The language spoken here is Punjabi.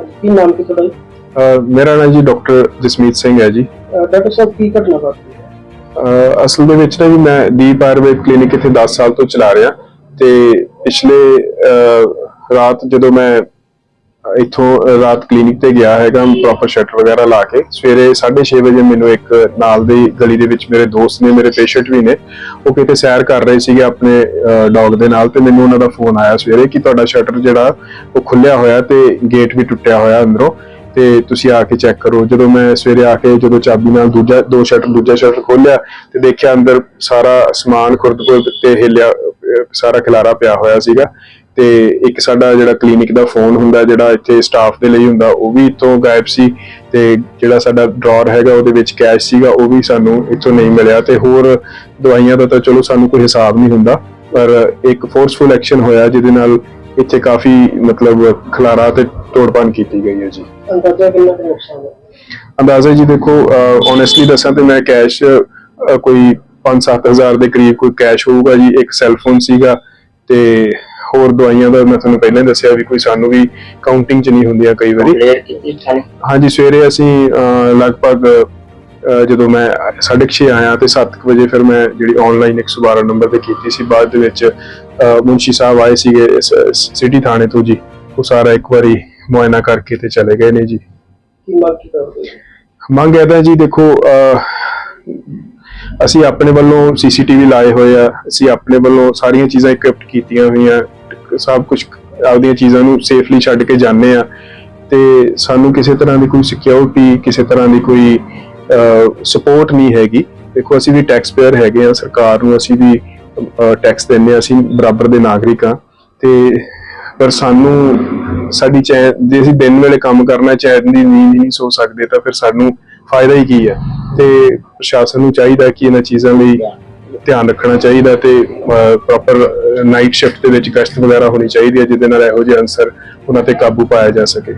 ਅੱਜ ਕੀ ਨਾਮ ਕੀ ਤੁਹਾਡਾ ਜੀ? ਅਹ ਮੇਰਾ ਨਾਮ ਜੀ ਡਾਕਟਰ ਜਸਮੀਤ ਸਿੰਘ ਹੈ ਜੀ ਅਹ ਡਾਕਟਰ ਸਾਹਿਬ ਕੀ ਘਟਨਾ ਵਾਪਰੀ ਹੈ ਅਹ ਅਸਲ ਦੇ ਵਿੱਚ ਨਾ ਜੀ ਮੈਂ ਦੀਪ ਆਯੁਰਵੇਦ ਕਲੀਨਿਕ ਇੱਥੇ 10 ਸਾਲ ਤੋਂ ਚਲਾ ਰਿਹਾ ਤੇ ਪਿਛਲੇ ਅਹ ਰਾਤ ਜਦੋਂ ਮੈਂ ਇੱਥੋਂ ਰਾਤ ਕਲੀਨਿਕ ਤੇ ਗਿਆ ਹੈਗਾ ਪ੍ਰੋਪਰ ਸ਼ਟਰ ਵਗੈਰਾ ਲਾ ਕੇ। ਸਵੇਰੇ 6:30 ਵਜੇ ਮੈਨੂੰ ਇੱਕ ਨਾਲ ਦੀ ਗਲੀ ਦੇ ਵਿੱਚ ਮੇਰੇ ਦੋਸਤ ਨੇ ਮੇਰੇ ਪੇਸ਼ੈਂਟ ਵੀ ਨੇ ਉਹ ਕਿਤੇ ਸੈਰ ਕਰ ਰਹੇ ਸੀਗੇ ਆਪਣੇ ਡੌਗ ਦੇ ਨਾਲ ਤੇ ਮੈਨੂੰ ਉਹਨਾਂ ਦਾ ਫੋਨ ਆਇਆ ਸਵੇਰੇ ਕਿ ਤੁਹਾਡਾ ਸ਼ਟਰ ਜਿਹੜਾ ਉਹ ਖੁੱਲਿਆ ਹੋਇਆ ਤੇ ਗੇਟ ਵੀ ਟੁੱਟਿਆ ਹੋਇਆ ਅੰਦਰੋਂ ਤੇ ਤੁਸੀਂ ਆ ਕੇ ਚੈੱਕ ਕਰੋ। ਜਦੋਂ ਮੈਂ ਸਵੇਰੇ ਆ ਕੇ ਜਦੋਂ ਚਾਬੀ ਨਾਲ ਦੂਜਾ ਦੋ ਸ਼ਟਰ ਦੂਜਾ ਸ਼ਟਰ ਖੋਲਿਆ ਤੇ ਦੇਖਿਆ ਅੰਦਰ ਸਾਰਾ ਸਮਾਨ ਖੁਰਦ-ਖੁਰਦ ਤੇ ਹਿੱਲਿਆ ਸਾਰਾ ਖਿਲਾਰਾ ਪਿਆ ਹੋਇਆ ਸੀਗਾ। ਤੇ ਇੱਕ ਸਾਡਾ ਜਿਹੜਾ ਕਲੀਨਿਕ ਦਾ ਫੋਨ ਹੁੰਦਾ ਜਿਹੜਾ ਇੱਥੇ ਸਟਾਫ ਦੇ ਲਈ ਹੁੰਦਾ ਉਹ ਵੀ ਇੱਥੋਂ ਗਾਇਬ ਸੀ ਤੇ ਜਿਹੜਾ ਸਾਡਾ ਡਰਾਅਰ ਹੈਗਾ ਉਹਦੇ ਵਿੱਚ ਕੈਸ਼ ਸੀਗਾ ਉਹ ਵੀ ਸਾਨੂੰ ਇੱਥੋਂ ਨਹੀਂ ਮਿਲਿਆ ਤੇ ਹੋਰ ਦਵਾਈਆਂ ਦਾ ਤਾਂ ਚਲੋ ਸਾਨੂੰ ਕੋਈ ਹਿਸਾਬ ਨਹੀਂ ਹੁੰਦਾ ਪਰ ਇੱਕ ਫੋਰਸਫੁਲ ਐਕਸ਼ਨ ਹੋਇਆ ਜਿਹਦੇ ਨਾਲ ਇੱਥੇ ਕਾਫੀ ਮਤਲਬ ਖਲਾਰਾ ਤੇ ਤੋੜਪਾਨ ਕੀਤੀ ਗਈ ਹੈ ਜੀ। ਅੰਦਾਜ਼ਾ ਕਿੰਨਾ ਕੁ ਨੁਕਸਾਨ ਹੈ? ਅੰਦਾਜ਼ਾ ਜੀ ਦੇਖੋ ਓਨੈਸਟਲੀ ਦੱਸਾਂ ਤੇ ਮੈਂ ਕੈਸ਼ ਕੋਈ 5-7000 ਦੇ ਕਰੀਬ ਕੋਈ ਕੈਸ਼ ਹੋਊਗਾ ਜੀ ਇੱਕ ਸੈੱਲ ਫੋਨ ਸੀਗਾ ਤੇ ਹੋਰ ਦਵਾਈਆਂ ਦਾ ਮੈਂ ਤੁਹਾਨੂੰ ਪਹਿਲਾਂ ਹੀ ਦੱਸਿਆ ਵੀ ਕੋਈ ਸਾਨੂੰ ਵੀ ਕਾਊਂਟਿੰਗ ਚ ਨਹੀਂ ਹੁੰਦੀਆਂ ਕਈ ਵਾਰੀ। ਹਾਂਜੀ ਸਵੇਰੇ ਅਸੀਂ ਲਗਭਗ ਜਦੋਂ ਮੈਂ 6:30 ਆਇਆ ਤੇ 7 ਵਜੇ ਫਿਰ ਮੈਂ ਜਿਹੜੀ ਆਨਲਾਈਨ 112 ਨੰਬਰ ਤੇ ਕੀਤੀ ਸੀ। ਬਾਅਦ ਦੇ ਵਿੱਚ ਮੁਨਸ਼ੀ ਸਾਹਿਬ ਆਏ ਸੀਗੇ ਇਸ ਸਿਟੀ ਥਾਣੇ ਤੋਂ ਜੀ। ਉਹ ਸਾਰਾ ਇੱਕ ਵਾਰੀ ਮੁਆਇਨਾ ਕਰਕੇ ਤੇ ਚਲੇ ਗਏ ਨੇ ਜੀ। ਕੀ ਮੰਗ ਕਰਦੇ ਮੰਗ ਇਹਦਾ ਜੀ ਦੇਖੋ ਅਸੀਂ ਆਪਣੇ ਵੱਲੋਂ ਸੀਸੀਟੀਵੀ ਲਾਏ ਹੋਏ ਆ। ਅਸੀਂ ਆਪਣੇ ਵੱਲੋਂ ਸਾਰੀਆਂ ਚੀਜ਼ਾਂ ਇਕਵਿਪਡ ਕੀਤੀਆਂ ਹੋਈਆਂ। ਸਭ ਕੁਝ ਆਪਦੀਆਂ ਚੀਜ਼ਾਂ ਨੂੰ ਸੇਫਲੀ ਛੱਡ ਕੇ ਜਾਂਦੇ ਆ ਤੇ ਸਾਨੂੰ ਕਿਸੇ ਤਰ੍ਹਾਂ ਦੀ ਕੋਈ ਸਿਕਿਉਰਿਟੀ ਕਿਸੇ ਤਰ੍ਹਾਂ ਦੀ ਕੋਈ ਸਪੋਰਟ ਨਹੀਂ ਹੈਗੀ। ਦੇਖੋ, ਅਸੀਂ ਵੀ ਟੈਕਸ ਪੇਅਰ ਹੈਗੇ ਆ ਸਰਕਾਰ ਨੂੰ ਅਸੀਂ ਵੀ ਟੈਕਸ ਦਿੰਦੇ ਆ ਅਸੀਂ ਬਰਾਬਰ ਦੇ ਨਾਗਰਿਕ ਆ ਤੇ ਪਰ ਸਾਨੂੰ ਸਾਡੀ ਚੈਨ ਜੇ ਅਸੀਂ ਦਿਨ ਵੇਲੇ ਕੰਮ ਕਰਨਾ ਚੈਨ ਦੀ ਨੀਂਦ ਨਹੀਂ ਸੋ ਸਕਦੇ, ਤਾਂ ਫਿਰ ਸਾਨੂੰ ਫਾਇਦਾ ਹੀ ਕੀ ਹੈ? ਤੇ ਪ੍ਰਸ਼ਾਸਨ ਨੂੰ ਚਾਹੀਦਾ ਕਿ ਇਹਨਾਂ ਚੀਜ਼ਾਂ ਲਈ ਧਿਆਨ ਰੱਖਣਾ ਚਾਹੀਦਾ ਤੇ ਪ੍ਰੋਪਰ ਨਾਈਟ ਸ਼ਿਫਟ ਦੇ ਵਿੱਚ ਗਸ਼ਤ ਵਗੈਰਾ ਹੋਣੀ ਚਾਹੀਦੀ ਹੈ, ਜਿਹਦੇ ਨਾਲ ਇਹੋ ਜਿਹੇ ਅਨਸਰ ਉਹਨਾਂ ਤੇ ਕਾਬੂ ਪਾਇਆ ਜਾ ਸਕੇ।